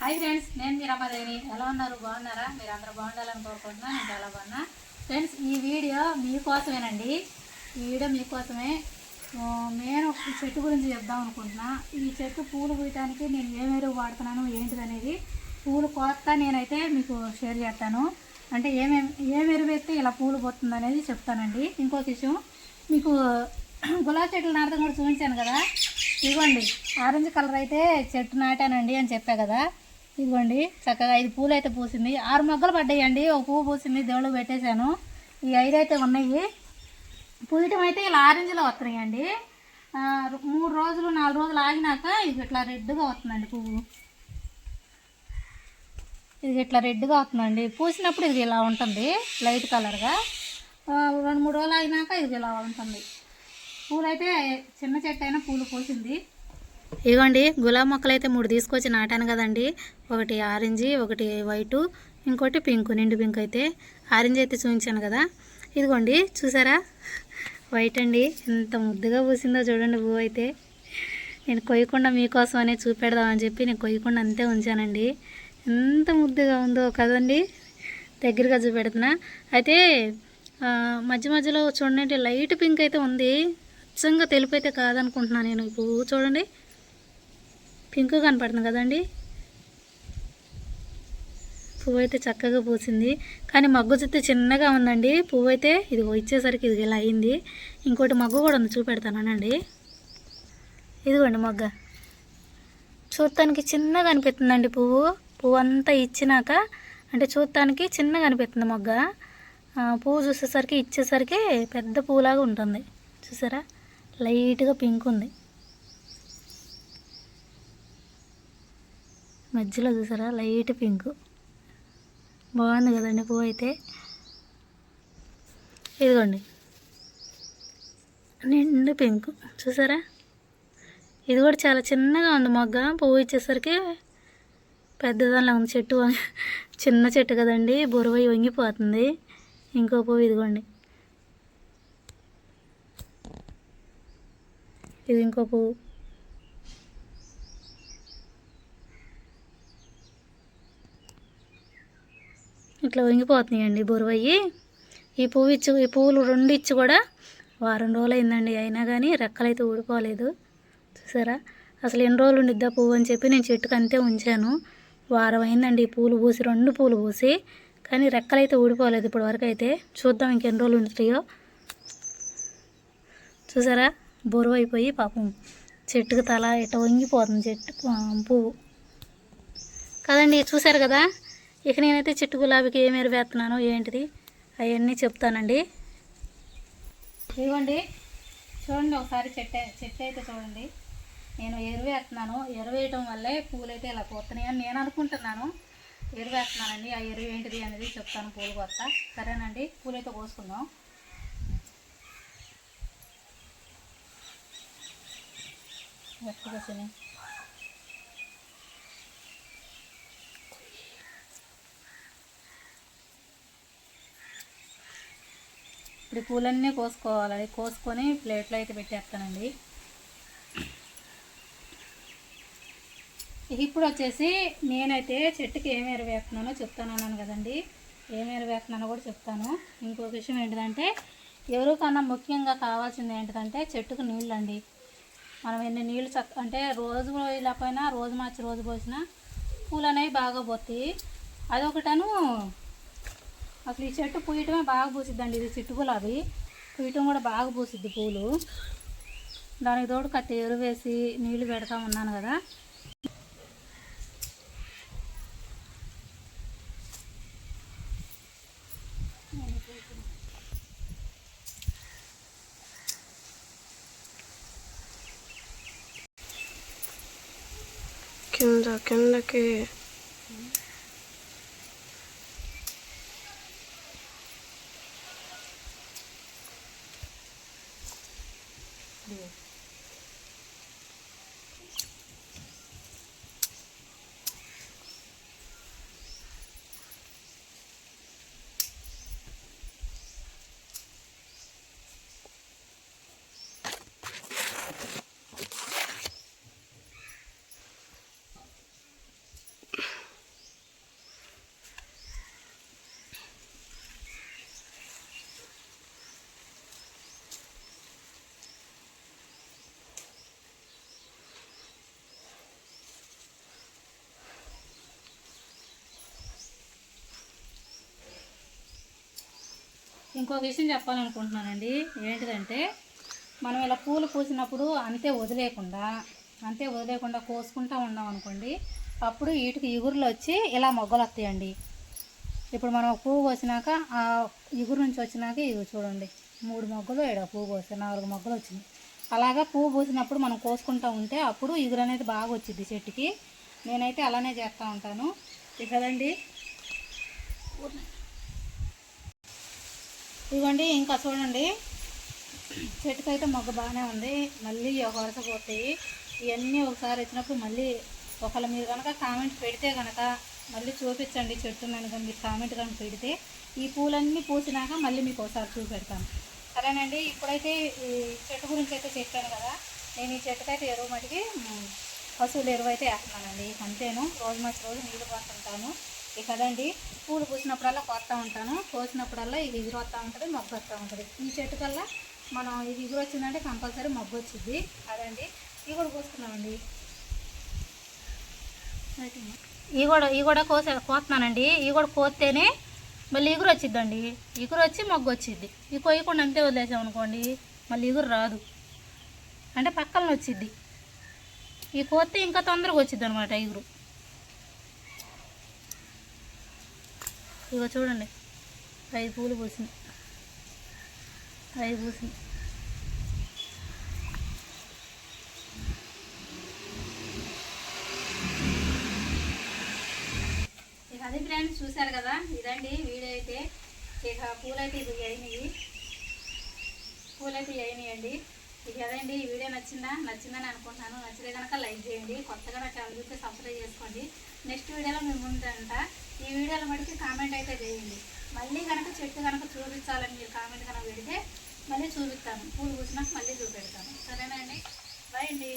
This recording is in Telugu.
హాయ్ ఫ్రెండ్స్ నేను మీ రమాదేవిని ఎలా ఉన్నారు? బాగున్నారా? మీరు అందరూ బాగుండాలని కోరుకుంటున్నా. నేను చాలా బాగున్నా. ఫ్రెండ్స్ ఈ వీడియో మీకోసమేనండి ఈ వీడియో మీకోసమే నేను ఈ చెట్టు గురించి చెప్దాం అనుకుంటున్నా. ఈ చెట్టు పూలు పూయటానికి నేను ఏం ఎరువు వాడుతున్నాను ఏంటిది అనేది పూలు కోత నేనైతే మీకు షేర్ చేస్తాను. అంటే ఏమేమి ఏం ఎరువు వేస్తే ఇలా పూలు పోతుంది అనేది చెప్తానండి. ఇంకొక విషయం మీకు గులాబీ చెట్లు నాటడం కూడా చూపించాను కదా. ఇవ్వండి. ఆరెంజ్ కలర్ అయితే చెట్టు నాటానండి అని చెప్పా కదా. ఇదిగోండి చక్కగా ఐదు పూలు అయితే పూసింది. ఆరు మొగ్గలు పడ్డాయండి. ఒక పువ్వు పూసింది దేవుడు పెట్టేశాను. ఈ ఐదు అయితే ఉన్నాయి. పూయటం అయితే ఇలా ఆరెంజ్లో వస్తున్నాయండి. మూడు రోజులు నాలుగు రోజులు ఆగినాక ఇది ఇట్లా రెడ్గా వస్తుందండి పువ్వు. ఇది ఇట్లా రెడ్గా వస్తుందండి. పూసినప్పుడు ఇది ఇలా ఉంటుంది లైట్ కలర్గా. రెండు మూడు రోజులు ఆగినాక ఇది ఇలా ఉంటుంది. పూలైతే చిన్న చెట్టు అయినా పూలు పూసింది. ఇగోండి గులాబీ మొక్కలు అయితే మూడు తీసుకొచ్చి నాటాను కదండి. ఒకటి ఆరెంజ్ ఒకటి వైటు ఇంకోటి పింక్ నిండు పింక్ అయితే ఆరెంజ్ అయితే చూపించాను కదా. ఇదిగోండి చూసారా? వైట్ అండి ఎంత ముద్దుగా పూసిందో చూడండి పువ్వు అయితే. నేను కొయ్యకుండా మీకోసం అనే చూపెడదామని చెప్పి నేను కొయ్యకుండా అంతే ఉంచానండి. ఎంత ముద్దుగా ఉందో కదండి. దగ్గరగా చూపెడుతున్నా. అయితే మధ్య మధ్యలో చూడండి లైట్ పింక్ అయితే ఉంది. అచ్చంగా తెలుపు అయితే కాదనుకుంటున్నాను నేను. ఈ పువ్వు చూడండి. పింక్ కనపడుతుంది కదండి? పువ్వు అయితే చక్కగా పూసింది. కానీ మగ్గు చుట్టూ చిన్నగా ఉందండి. పువ్వు అయితే ఇది ఇచ్చేసరికి ఇది ఇలా అయింది. ఇంకోటి మగ్గు కూడా ఉంది చూపెడతానండి ఇదిగోండి మొగ్గ. చూడటానికి చిన్నగా అనిపిస్తుందండి పువ్వు. పువ్వు అంతా ఇచ్చినాక అంటే చూడటానికి చిన్నగా అనిపిస్తుంది మొగ్గ. పువ్వు చూసేసరికి ఇచ్చేసరికి పెద్ద పువ్వులాగా ఉంటుంది. చూసారా? లైట్గా పింక్ ఉంది. మధ్యలో చూసారా? Light pink. బాగుంది కదండి పువ్వు అయితే. ఇదిగోండి. నిండు పింక్. చూసారా? ఇది కూడా చాలా చిన్నగా ఉంది మొగ్గ. పువ్వు ఇచ్చేసరికి పెద్దదానిలా ఉంది చెట్టు. చిన్న చెట్టు కదండి. బొరువై వంగిపోతుంది. ఇంకో పువ్వు ఇదిగోండి. ఇది ఇంకో పువ్వు. ఇట్లా వంగిపోతున్నాయండి బొరువయ్యి. ఈ పువ్వు ఇచ్చి ఈ పువ్వులు రెండు ఇచ్చి కూడా వారం రోజులు అయిందండి అయినా కానీ రెక్కలైతే ఊడిపోలేదు. చూసారా? అసలు ఎన్ని రోజులు ఉండిద్దా పువ్వు అని చెప్పి నేను చెట్టుకు అంతే ఉంచాను. వారం అయిందండి ఈ పూలు పూసి రెండు పూలు పూసి. కానీ రెక్కలైతే ఊడిపోలేదు ఇప్పటి వరకు అయితే. చూద్దాం ఇంకెన్ని రోజులు ఉంటాయో చూసారా? బరువు అయిపోయి పాపం చెట్టుకు తల ఇట్ట వంగిపోతుంది చెట్టు పువ్వు. కదండి చూసారు కదా? ఇక నేనైతే చెట్టు గులాబీకి ఏం ఎరువు ఏంటిది అవన్నీ చెప్తానండి. ఇదిగోండి చూడండి ఒకసారి చెట్టు చెట్టు అయితే చూడండి. నేను ఎరువు వేస్తున్నాను. ఎరువు వేయటం వల్లే పూలైతే ఇలా పోతున్నాయి అని నేను అనుకుంటున్నాను. ఎరువు వేస్తున్నానండి. ఆ ఎరువు ఏంటిది అనేది చెప్తాను పూలు కొత్త సరేనండి పూలైతే కోసుకుందాం. గట్టిగా ఇప్పుడు పూలన్నీ కోసుకోవాలి. కోసుకొని ప్లేట్లో అయితే పెట్టేస్తానండి. ఇప్పుడు వచ్చేసి నేనైతే చెట్టుకి ఏం ఎరవేస్తున్నానో చెప్తాను అన్నాను కదండి. ఏం ఎరవేస్తున్నానో కూడా చెప్తాను. ఇంకొక విషయం ఏంటిదంటే ఎవరికన్నా ముఖ్యంగా కావాల్సింది ఏంటిదంటే చెట్టుకు నీళ్ళు అండి మనం ఎన్ని నీళ్ళు చక్క అంటే రోజు పోయినా రోజు మార్చి రోజు పోసినా పూలు అనేవి బాగా పోతాయి. అదొకటను అసలు ఈ చెట్టు పూయటమే బాగా పూసిద్దండి. ఇది చిట్టు గులాబీ పూయటం కూడా బాగా పూసిద్ది పూలు. దానికి తోడు కత్తి ఎరువేసి నీళ్ళు పెడతా ఉన్నాను కదా. కింద కిందకి ఇంకొక విషయం చెప్పాలనుకుంటున్నానండి. ఏంటిదంటే మనం ఇలా పూలు పూసినప్పుడు అంతే వదిలేయకుండా అంతే వదిలేయకుండా కోసుకుంటా ఉన్నాం అనుకోండి అప్పుడు వీటికి ఇగురులు వచ్చి ఇలా మొగ్గలు వస్తాయండి. ఇప్పుడు మనం పువ్వు కోసినాక ఆ ఇగురు నుంచి వచ్చినాక ఇవి చూడండి. మూడు మొగ్గలు ఏడ పువ్వు కోసి నాలుగు మొగ్గలు వచ్చినాయి. అలాగా పువ్వు పూసినప్పుడు మనం కోసుకుంటూ ఉంటే అప్పుడు ఇగురు అనేది బాగా వచ్చింది చెట్టుకి. నేనైతే అలానే చేస్తూ ఉంటాను. ఇక ఇవ్వండి ఇంకా చూడండి. చెట్టుకైతే మొగ్గ బాగానే ఉంది. మళ్ళీ ఒక వరుస పోతాయి ఇవన్నీ ఒకసారి వచ్చినప్పుడు మళ్ళీ ఒకళ్ళ మీరు కనుక కామెంట్ పెడితే కనుక మళ్ళీ చూపించండి చెట్టు కనుక మీరు కామెంట్ కనుక పెడితే. ఈ పూలన్నీ పూసినాక మళ్ళీ మీకు ఒకసారి చూపెడతాను సరేనండి ఇప్పుడైతే ఈ చెట్టు గురించి అయితే చెప్పాను కదా. నేను ఈ చెట్టుకైతే ఎరువు మటుకి పశువులు పశువుల ఎరువు అయితే వేస్తున్నానండి. అంతేను రోజు మంచి రోజు నీళ్ళు పడుతుంటాను ఇక కదండి. పూలు పూసినప్పుడల్లా కొత్త ఉంటాను. కోసినప్పుడల్లా ఇది ఎగురు వస్తూ ఉంటుంది మొగ్గు వస్తూ ఉంటుంది. ఈ చెట్టు కల్లా మనం ఇది ఎగురు వచ్చిందంటే కంపల్సరీ మొగ్గు వచ్చింది అదండి. ఇవి కూడా కోస్తున్నామండి ఇవి కూడా ఇవి కూడా కోసే కోస్తున్నానండి. ఇవి కూడా కోస్తేనే మళ్ళీ ఇగురు వచ్చిద్దండి. ఇగురు వచ్చి మొగ్గు వచ్చిద్ది. ఇవి కొయ్యకుండా అంతే వదిలేసాం అనుకోండి మళ్ళీ ఇగురు రాదు. అంటే పక్కన వచ్చిద్ది. ఈ కోస్తే ఇంకా తొందరగా వచ్చిద్ది అనమాట ఇగురు. ఇగో చూడండి. ఐదు పూలు పూసినాయి ఐదు పూసినాయి ఇక అది ఫ్రెండ్స్ చూశారు కదా? ఇదండి వీడియో అయితే. ఇక పూలైతే ఇది అయినాయి. పూలైతే అయినాయి అండి ఇక అదండి ఈ వీడియో నచ్చిందా? నచ్చిందని అనుకుంటున్నాను. నచ్చితే కనుక లైక్ చేయండి. కొత్తగా నా ఛానల్ చూస్తే సబ్స్క్రైబ్ చేసుకోండి. నెక్స్ట్ వీడియోలో మేము ముందంట ఈ వీడియోలు మటుకి కామెంట్ అయితే చేయండి. మళ్ళీ కనుక చెట్టు కనుక చూపించాలని మీరు కామెంట్ కనుక పెడితే మళ్ళీ చూపిస్తాను. పూలు పూసినాక మళ్ళీ చూపెడతాను. సరేనా అండి? బాయ్ అండి.